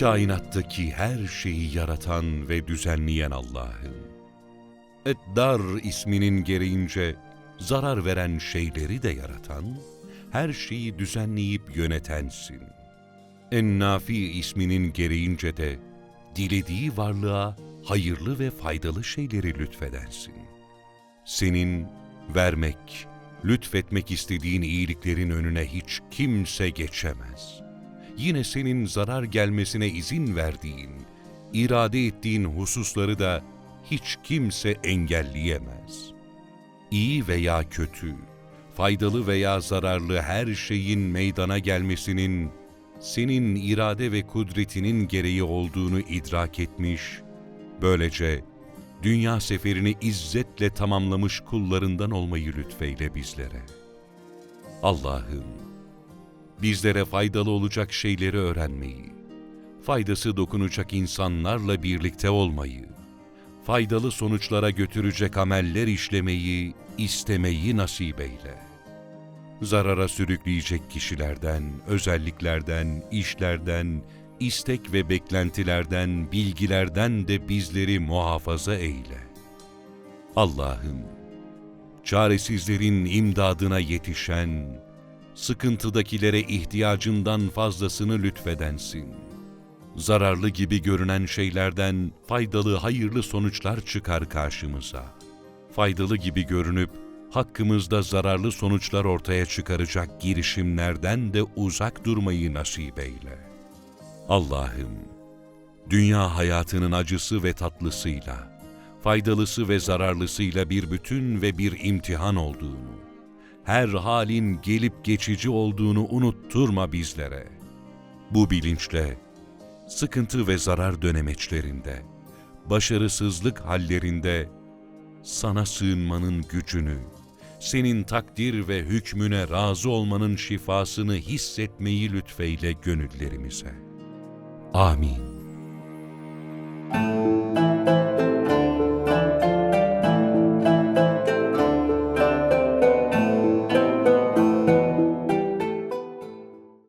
kainattaki her şeyi yaratan ve düzenleyen Allah'ım. Eddar isminin gereğince zarar veren şeyleri de yaratan, her şeyi düzenleyip yönetensin. Ennafi isminin gereğince de dilediği varlığa hayırlı ve faydalı şeyleri lütfedensin. Senin vermek, lütfetmek istediğin iyiliklerin önüne hiç kimse geçemez. Yine senin zarar gelmesine izin verdiğin, irade ettiğin hususları da hiç kimse engelleyemez. İyi veya kötü, faydalı veya zararlı her şeyin meydana gelmesinin senin irade ve kudretinin gereği olduğunu idrak etmiş, böylece dünya seferini izzetle tamamlamış kullarından olmayı lütfeyle bizlere. Allah'ım, bizlere faydalı olacak şeyleri öğrenmeyi, faydası dokunacak insanlarla birlikte olmayı, faydalı sonuçlara götürecek ameller işlemeyi, istemeyi nasip eyle. Zarara sürükleyecek kişilerden, özelliklerden, işlerden, istek ve beklentilerden, bilgilerden de bizleri muhafaza eyle. Allah'ım, çaresizlerin imdadına yetişen, sıkıntıdakilere ihtiyacından fazlasını lütfedensin. Zararlı gibi görünen şeylerden faydalı, hayırlı sonuçlar çıkar karşımıza. Faydalı gibi görünüp hakkımızda zararlı sonuçlar ortaya çıkaracak girişimlerden de uzak durmayı nasip eyle. Allah'ım, dünya hayatının acısı ve tatlısıyla, faydalısı ve zararlısıyla bir bütün ve bir imtihan olduğunu, her halin gelip geçici olduğunu unutturma bizlere. Bu bilinçle, sıkıntı ve zarar dönemeçlerinde, başarısızlık hallerinde, sana sığınmanın gücünü, senin takdir ve hükmüne razı olmanın şifasını hissetmeyi lütfeyle gönüllerimize. Amin.